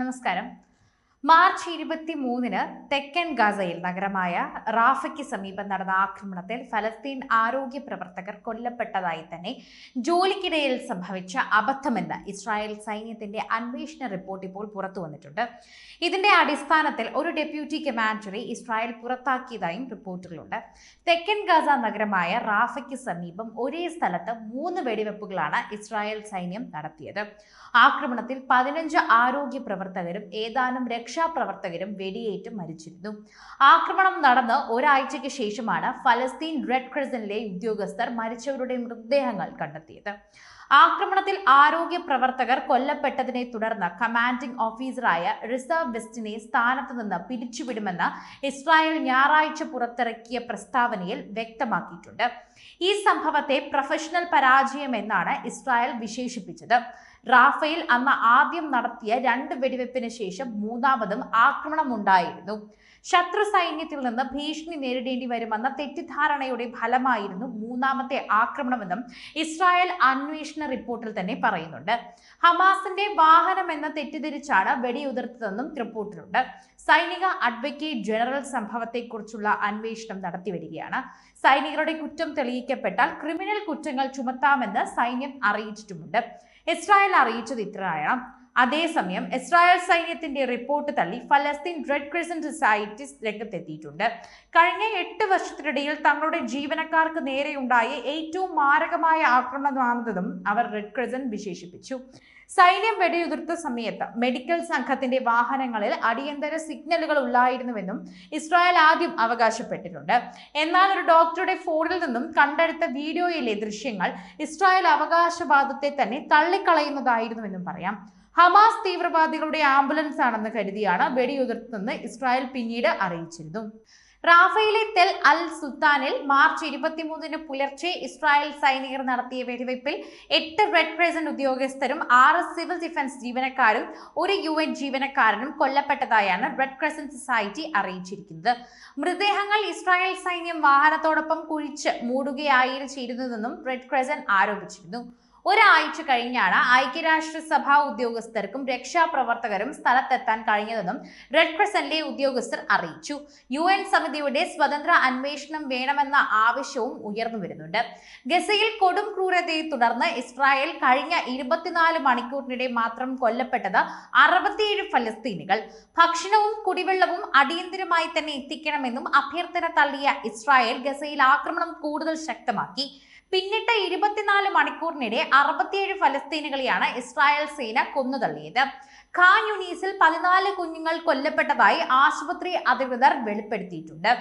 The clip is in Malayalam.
നമസ്കാരം മാർച്ച് ഇരുപത്തി മൂന്നിന് തെക്കൻ ഗസയിൽ നഗരമായ റാഫയ്ക്ക് സമീപം നടന്ന ആക്രമണത്തിൽ ഫലസ്തീൻ ആരോഗ്യ പ്രവർത്തകർ കൊല്ലപ്പെട്ടതായി തന്നെ ജോലിക്കിടയിൽ സംഭവിച്ച അബദ്ധമെന്ന് ഇസ്രായേൽ സൈന്യത്തിന്റെ അന്വേഷണ റിപ്പോർട്ട് ഇപ്പോൾ പുറത്തു വന്നിട്ടുണ്ട്. ഇതിന്റെ അടിസ്ഥാനത്തിൽ ഒരു ഡെപ്യൂട്ടി കമാൻഡറെ ഇസ്രായേൽ പുറത്താക്കിയതായും റിപ്പോർട്ടുകളുണ്ട്. തെക്കൻ ഗസ നഗരമായ റാഫയ്ക്ക് സമീപം ഒരേ സ്ഥലത്ത് മൂന്ന് വെടിവെപ്പുകളാണ് ഇസ്രായേൽ സൈന്യം നടത്തിയത്. ആക്രമണത്തിൽ പതിനഞ്ച് ആരോഗ്യ പ്രവർത്തകരും ഏതാനും രക്ഷാപ്രവർത്തകരും വെടിയേറ്റ് മരിച്ചിരുന്നു. ആക്രമണം നടന്ന് ഒരാഴ്ചയ്ക്ക് ശേഷമാണ് ഫലസ്തീൻ റെഡ് ക്രിസനിലെ ഉദ്യോഗസ്ഥർ മരിച്ചവരുടെ മൃതദേഹങ്ങൾ കണ്ടെത്തിയത്. ആക്രമണത്തിൽ ആരോഗ്യ പ്രവർത്തകർ കൊല്ലപ്പെട്ടതിനെ തുടർന്ന് കമാൻഡിംഗ് ഓഫീസറായ റിസർവ് വെസ്റ്റിനെ സ്ഥാനത്ത് നിന്ന് പിരിച്ചുവിടുമെന്ന് ഇസ്രായേൽ ഞായറാഴ്ച പുറത്തിറക്കിയ പ്രസ്താവനയിൽ വ്യക്തമാക്കിയിട്ടുണ്ട്. ഈ സംഭവത്തെ പ്രൊഫഷണൽ പരാജയമെന്നാണ് ഇസ്രായേൽ വിശേഷിപ്പിച്ചത്. റാഫേൽ അന്ന് ആദ്യം നടത്തിയ രണ്ട് വെടിവെപ്പിന് ശേഷം മൂന്നാമതും ആക്രമണമുണ്ടായിരുന്നു. ശത്രു സൈന്യത്തിൽ നിന്ന് ഭീഷണി നേരിടേണ്ടി വരുമെന്ന തെറ്റിദ്ധാരണയുടെ ഫലമായിരുന്നു മൂന്നാമത്തെ ആക്രമണമെന്നും ഇസ്രായേൽ അന്വേഷണ റിപ്പോർട്ടിൽ തന്നെ പറയുന്നുണ്ട്. ഹമാസിന്റെ വാഹനം എന്ന തെറ്റിദ്ധരിച്ചാണ് വെടിയുതിർത്തതെന്നും റിപ്പോർട്ടിലുണ്ട്. സൈനിക അഡ്വക്കേറ്റ് ജനറൽ സംഭവത്തെക്കുറിച്ചുള്ള അന്വേഷണം നടത്തിവരികയാണ്. സൈനികരുടെ കുറ്റം തെളിയിക്കപ്പെട്ടാൽ ക്രിമിനൽ കുറ്റങ്ങൾ ചുമത്താമെന്ന് സൈന്യം അറിയിച്ചിട്ടുമുണ്ട്. ഇസ്രായേൽ അറിയിച്ചത് ഇത്രയാണ്. അതേസമയം ഇസ്രായേൽ സൈന്യത്തിന്റെ റിപ്പോർട്ട് തള്ളി ഫലസ്തീൻ റെഡ് ക്രിസന്റ് സൊസൈറ്റീസ് രംഗത്തെത്തിയിട്ടുണ്ട്. കഴിഞ്ഞ എട്ട് വർഷത്തിനിടയിൽ തങ്ങളുടെ ജീവനക്കാർക്ക് നേരെയുണ്ടായ ഏറ്റവും മാരകമായ ആക്രമണമാണെന്നതും അവർ റെഡ് ക്രിസന്റ് വിശേഷിപ്പിച്ചു. സൈന്യം വെടിയുതിർത്ത സമയത്ത് മെഡിക്കൽ സംഘത്തിന്റെ വാഹനങ്ങളിൽ അടിയന്തര സിഗ്നലുകൾ ഉണ്ടായിരുന്നുവെന്നും ഇസ്രായേൽ ആദ്യം അവകാശപ്പെട്ടിട്ടുണ്ട്. എന്നാൽ ഒരു ഡോക്ടറുടെ ഫോണിൽ നിന്നും കണ്ടെടുത്ത വീഡിയോയിലെ ദൃശ്യങ്ങൾ ഇസ്രായേൽ അവകാശവാദത്തെ തന്നെ തള്ളിക്കളയുന്നതായിരുന്നുവെന്നും പറയാം. ഹമാസ് തീവ്രവാദികളുടെ ആംബുലൻസ് ആണെന്ന് കരുതിയാണ് വെടിയുതിർത്തതെന്ന് ഇസ്രായേൽ പിന്നീട് അറിയിച്ചിരുന്നു. റാഫയിലെ തെൽ അൽ സുൽത്താനിൽ മാർച്ച് ഇരുപത്തിമൂന്നിന് പുലർച്ചെ ഇസ്രായേൽ സൈനികർ നടത്തിയ വെടിവയ്പിൽ എട്ട് റെഡ് ക്രസന്റ് ഉദ്യോഗസ്ഥരും ആറ് സിവിൽ ഡിഫൻസ് ജീവനക്കാരും ഒരു യു എൻ ജീവനക്കാരനും കൊല്ലപ്പെട്ടതായാണ് റെഡ് ക്രസന്റ് സൊസൈറ്റി അറിയിച്ചിരിക്കുന്നത്. മൃതദേഹങ്ങൾ ഇസ്രായേൽ സൈന്യം വാഹനത്തോടൊപ്പം കുഴിച്ച് മൂടുകയായിരുന്നു ചെയ്തതെന്നും റെഡ് ക്രസന്റ് ആരോപിച്ചിരുന്നു. ഒരാഴ്ച കഴിഞ്ഞാണ് ഐക്യരാഷ്ട്രസഭ ഉദ്യോഗസ്ഥർക്കും രക്ഷാപ്രവർത്തകരും സ്ഥലത്തെത്താൻ കഴിഞ്ഞതെന്നും റെഡ് ക്രസന്റിലെ ഉദ്യോഗസ്ഥർ അറിയിച്ചു. യു എൻ സമിതിയുടെ സ്വതന്ത്ര അന്വേഷണം വേണമെന്ന ആവശ്യവും ഉയർന്നു വരുന്നുണ്ട്. ഗസയിൽ കൊടും ക്രൂരതയെ തുടർന്ന് ഇസ്രായേൽ കഴിഞ്ഞ ഇരുപത്തിനാല് മണിക്കൂറിനിടെ മാത്രം കൊല്ലപ്പെട്ടത് അറുപത്തിയേഴ് ഫലസ്തീനികൾ. ഭക്ഷണവും കുടിവെള്ളവും അടിയന്തിരമായി തന്നെ എത്തിക്കണമെന്നും അഭ്യർത്ഥന തള്ളിയ ഇസ്രായേൽ ഗസയിൽ ആക്രമണം കൂടുതൽ ശക്തമാക്കി. പിന്നിട്ട ഇരുപത്തിനാല് മണിക്കൂറിനിടെ അറുപത്തിയേഴ് ഫലസ്തീനുകളെയാണ് ഇസ്രായേൽ സേന കൊന്നുതള്ളിയത്. ഖാൻ യുനീസിൽ പതിനാല് കുഞ്ഞുങ്ങൾ കൊല്ലപ്പെട്ടതായി ആശുപത്രി അധികൃതർ വെളിപ്പെടുത്തിയിട്ടുണ്ട്.